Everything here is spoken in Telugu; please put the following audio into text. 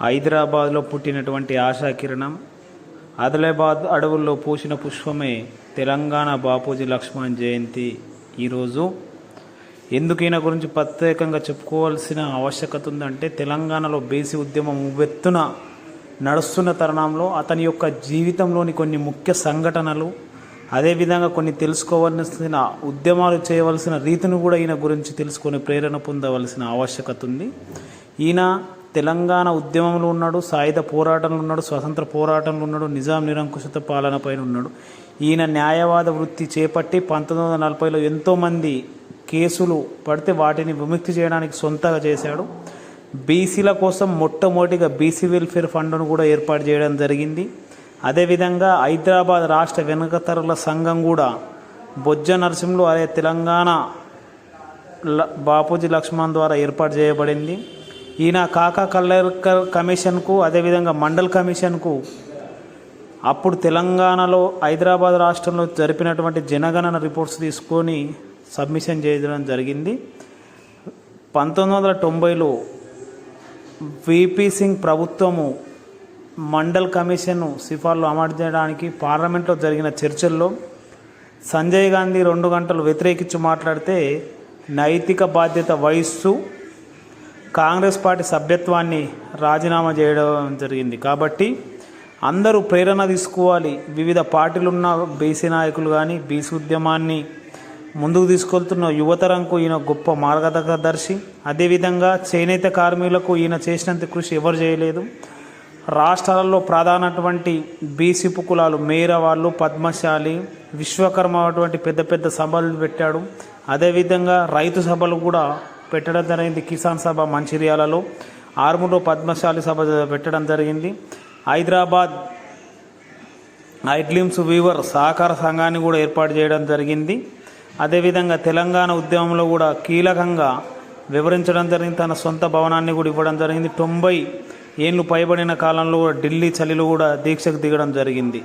హైదరాబాద్లో పుట్టినటువంటి ఆశా కిరణం ఆదిలాబాద్ అడవుల్లో పూసిన పుష్పమే తెలంగాణ బాపూజీ లక్ష్మణ్ జయంతి ఈరోజు. ఎందుకు ఈయన గురించి ప్రత్యేకంగా చెప్పుకోవాల్సిన ఆవశ్యకత ఉందంటే తెలంగాణలో బేసి ఉద్యమం ఉవ్వెత్తున నడుస్తున్న తరుణంలో అతని యొక్క జీవితంలోని కొన్ని ముఖ్య సంఘటనలు అదేవిధంగా కొన్ని తెలుసుకోవాల్సిన ఉద్యమాలు చేయవలసిన రీతిని కూడా ఈయన గురించి తెలుసుకొని ప్రేరణ పొందవలసిన ఆవశ్యకత ఉంది. ఈయన తెలంగాణ ఉద్యమంలో ఉన్నాడు సాయుధ పోరాటంలో ఉన్నాడు స్వతంత్ర పోరాటంలో ఉన్నాడు నిజాం నిరంకుశత పాలన పైన ఉన్నాడు. ఈయన న్యాయవాద వృత్తి చేపట్టి పంతొమ్మిది వందల నలభైలో ఎంతోమంది కేసులు పడితే వాటిని విముక్తి చేయడానికి సొంతగా చేశాడు. బీసీల కోసం మొట్టమొదటిగా బీసీ వెల్ఫేర్ ఫండ్ను కూడా ఏర్పాటు చేయడం జరిగింది. అదేవిధంగా హైదరాబాద్ రాష్ట్ర వెనుకతరుల సంఘం కూడా బొజ్జ నరసింహులు అదే తెలంగాణ బాపూజీ లక్ష్మణ్ ద్వారా ఏర్పాటు చేయబడింది. ఈయన కాకా కలెక్టర్ కమిషన్కు అదేవిధంగా మండల్ కమిషన్కు అప్పుడు తెలంగాణలో హైదరాబాద్ రాష్ట్రంలో జరిపినటువంటి జనగణన రిపోర్ట్స్ తీసుకొని సబ్మిషన్ చేయడం జరిగింది. పంతొమ్మిది వందల తొంభైలో విపి సింగ్ ప్రభుత్వము మండల్ కమిషన్ సిఫార్లు అమర్చడానికి పార్లమెంట్లో జరిగిన చర్చల్లో సంజయ్ గాంధీ రెండు గంటలు వ్యతిరేకించి మాట్లాడితే నైతిక బాధ్యత వహిస్తూ కాంగ్రెస్ పార్టీ సభ్యత్వాన్ని రాజీనామా చేయడం జరిగింది. కాబట్టి అందరూ ప్రేరణ తీసుకోవాలి. వివిధ పార్టీలు ఉన్న బీసీ నాయకులు కానీ బీసీ ఉద్యమాన్ని ముందుకు తీసుకెళ్తున్న యువతరంకు ఈయన గొప్ప మార్గదర్శి. అదేవిధంగా చేనేత కార్మికులకు ఈయన చేసినంత కృషి ఎవరు చేయలేదు. రాష్ట్రాలలో ప్రధానటువంటి బీసీ కులాలు మేర వాళ్ళు పద్మశాలి విశ్వకర్మ అటువంటి పెద్ద పెద్ద సభలు పెట్టాడు. అదేవిధంగా రైతు సభలు కూడా పెట్టడం జరిగింది కిసాన్ సభ మంచిర్యాలలో. ఆర్మూర్లో పద్మశాలి సభ పెట్టడం జరిగింది. హైదరాబాద్ ఐడ్లిమ్స్ వీవర్ సహకార సంఘాన్ని కూడా ఏర్పాటు చేయడం జరిగింది. అదేవిధంగా తెలంగాణ ఉద్యమంలో కూడా కీలకంగా వివరించడం జరిగింది. తన సొంత భవనాన్ని కూడా ఇవ్వడం జరిగింది. తొంభై ఏళ్ళు పైబడిన కాలంలో కూడా ఢిల్లీ చలిలో కూడా దీక్షకు దిగడం జరిగింది.